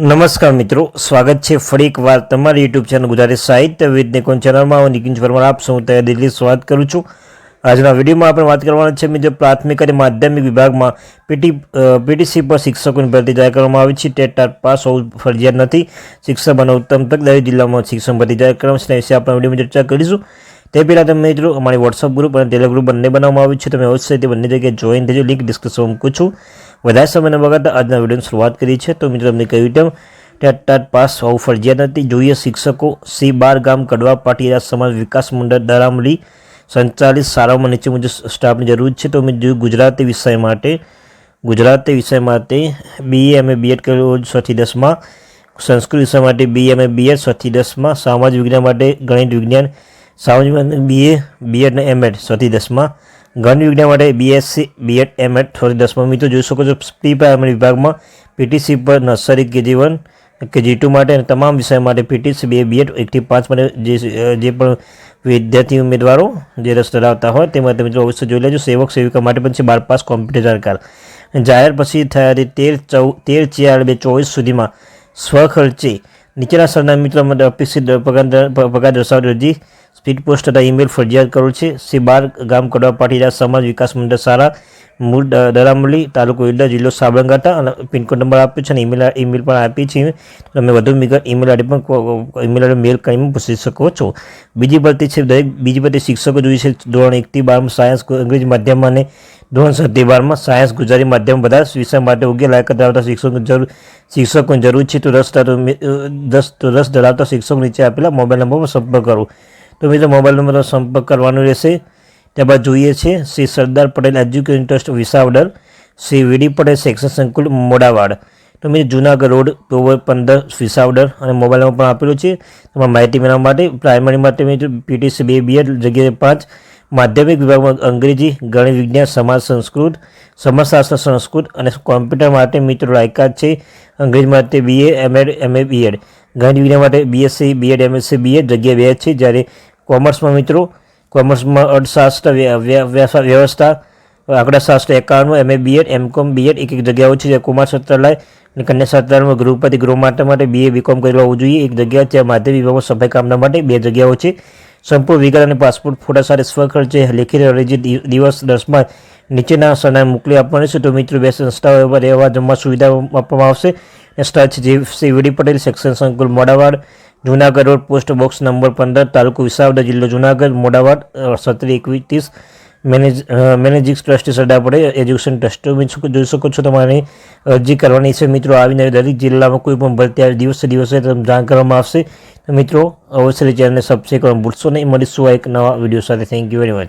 નમસ્કાર મિત્રો, સ્વાગત છે ફરી એકવાર તમારી યુટ્યુબ ચેનલ ગુજરાતી સાહિત્ય વિદ નિકોન ચેનલમાં હું નિકિંજ પરમાર, આપ સૌ તૈયાર દિલ્હી સ્વાગત કરું છું. આજના વિડીયોમાં આપણે વાત કરવાના છે મિત્રો, પ્રાથમિક અને માધ્યમિક વિભાગમાં પીટી પીટીસી પર શિક્ષકોની ભરતી જાહેર કરવામાં આવી છે. ટેટ પાસ હોવું ફરજિયાત નથી. શિક્ષક બનો ઉત્તમ તક દરેક જિલ્લામાં શિક્ષણ ભરતી જાહેર કરવામાં છે. વિશે આપણે વિડીયોમાં ચર્ચા કરીશું. તે પહેલાં તમે મિત્રો, અમારી વોટ્સઅપ ગ્રુપ અને ટેલિગ્રુપ બંને બનાવવામાં આવ્યું છે. તમે અવશ્ય તે બંને જગ્યાએ જોઈન થજો. લિંક ડિસ્ક્રિપ્શનમાં મૂકું છું. વધારે સમય ન બગાડતા આજના વિડીયોની શરૂઆત કરી છે. તો મિત્રો, તમને કહ્યું તેમ ટેટ પાસ હોવું ફરજિયાત નથી. જોઈએ શિક્ષકો સી બાર ગામ કડવા પાટીદાર સમાજ વિકાસ મંડળ દરામલી સંચાલિત શાળાઓમાં નીચે મુજબ સ્ટાફની જરૂર છે. તો મેં જોયું ગુજરાતી વિષય માટે, ગુજરાતી વિષય માટે બીએ એમ એ બીએડ કરેલું છથી દસમાં. સંસ્કૃત વિષય માટે બી એમ એ બીએડ છથી દસમાં. સામાજિક વિજ્ઞાન માટે ગણિત વિજ્ઞાન, સામાજિક બીએ બીએડ અને એમએડ છથી દસમાં. ગણિત વિજ્ઞાન માટે બીએસસી બીએડ એમએડ સોરી દસમાં મિત્રો જોઈ શકો છો પ્રી પ્રાઇમરી વિભાગમાં પીટીસી પર nursery, KG one K G two માટે અને તમામ વિષય માટે પીટીસી બે બીએડ એકથી પાંચ માટે જે જે પણ વિદ્યાર્થી ઉમેદવારો જે રસ ધરાવતા હોય તે માટે મિત્રો અવશ્ય જોઈ લેજો. સેવક સેવિકા માટે પણ છે બાર પાસ કોમ્પ્યુટર જાણકાર જાહેર પછી થયા તેર ચૌ, તેર ચાર બે ચોવીસ સુધીમાં સ્વખર્ચે નીચેના સરના મિત્રો માટે અપેક્ષિત પગાર દર્શાવતી અરજી સ્પીડ પોસ્ટ તથા ઈમેલ ફરજિયાત કરવું છે. શ્રી બાર ગામ કડવા પાટીદાર સમાજ વિકાસ મંડળ સારા મૂળ દરામલી તાલુકો ઈડર જિલ્લો સાબરકાંઠા અને પિનકોડ નંબર આપ્યો છે અને ઈમેલ ઈમેલ પણ આપી છે. તમે વધુ વિગત ઈમેલ આઈડી પણ ઈમેલ આઈડી મેલ કરીને પૂછી શકો છો. બીજી ભરતી છે દરેક બીજી ભરતી શિક્ષકો જોઈએ છે ધોરણ એકથી બારમાં સાયન્સ અંગ્રેજી માધ્યમ અને ધોરણ સત્તી બારમાં સાયન્સ, ગુજરાતી માધ્યમ બધા વિષય માટે યોગ્ય લાયક ધરાવતા શિક્ષકો જરૂર શિક્ષકોની જરૂર છે, તો રસ દસ રસ ધરાવતા શિક્ષકો નીચે આપેલા મોબાઈલ નંબર પર સંપર્ક કરો તો મિત્રો, મોબાઈલ નંબર પર સંપર્ક કરવાનો રહેશે. ત્યારબાદ જોઈએ છે, Shri Sardar Patel education trust Visavadar Shri VD Patel section સંકુલ મોડાવાડ. તો મિત્રો, જુનાગઢ રોડ ટોવર પંદર વિસાવદર અને મોબાઈલ નંબર પણ આપેલો છે. તમારા માહિતી મેળવવા માટે, પ્રાઇમરી માટે મેં પીટીસી બે, બીએડ જગ્યાએ પાંચ માધ્યમિક વિભાગમાં અંગ્રેજી, ગણિત, વિજ્ઞાન, સમાજ, સંસ્કૃત, સમાજશાસ્ત્ર, સંસ્કૃત અને કોમ્પ્યુટર માટે મિત્રો લાયકાત છે. અંગ્રેજી માટે બીએ એમએડ એમએ બીએડ ગણિત, વિજ્ઞાન માટે બીએસસી બીએડ એમએસસી બીએડ જગ્યા બે છે. જ્યારે કોમર્સમાં મિત્રો, કોમર્સમાં અર્થશાસ્ત્ર, વ્ય- વ્ય- વ્ય- વ્યવસ્થા, આંકડાશાસ્ત્ર એકાણું એમએ બીએડ એમકોમ બીએડ એક એક જગ્યાઓ છે. જે કુમાર છાત્રાલય અને કન્યા છાત્રાલયમાં ગૃહપતિ ગૃહ માટે માટે બીએ બીકોમ કરેલું હોવું જોઈએ. એક જગ્યા છે. માધ્યમિક વિભાગમાં સફાઈ કામના માટે બે જગ્યાઓ છે. સંપૂર્ણ વિગત અને પાસપોર્ટ ફોટા સાથે સ્વખર્ચે લેખિત અરજી દિવસ દસમાં નીચેના સરનામે મોકલી આપવાની છે. તો મિત્રો બે સંસ્થાઓ રહેવા જમવા સુવિધા આપવામાં આવશે. સ્થળ છે જે શ્રી વીડી પટેલ સેક્શન સંકુલ Modavad Junagadh road post box number પંદર તાલુકો વિસાવદર જિલ્લો જુનાગઢ મોડાવાડ સત્તર એકવીસ manage uh, managing trustee Sardar પડે એજ્યુકેશન ટ્રસ્ટ. તો જોઈ શકો છો તમારે અરજી કરવાની છે. મિત્રો આવીને દરેક જિલ્લામાં કોઈ પણ ભરતી આવે દિવસે દિવસે જાણ કરવામાં આવશે. મિત્રો, અવશ્ય ચેનલને સબસ્ક્રાઈબ કરવાનું ભૂલશો નહીં. મળીશું એક નવા વીડિયો સાથે. Thank you very much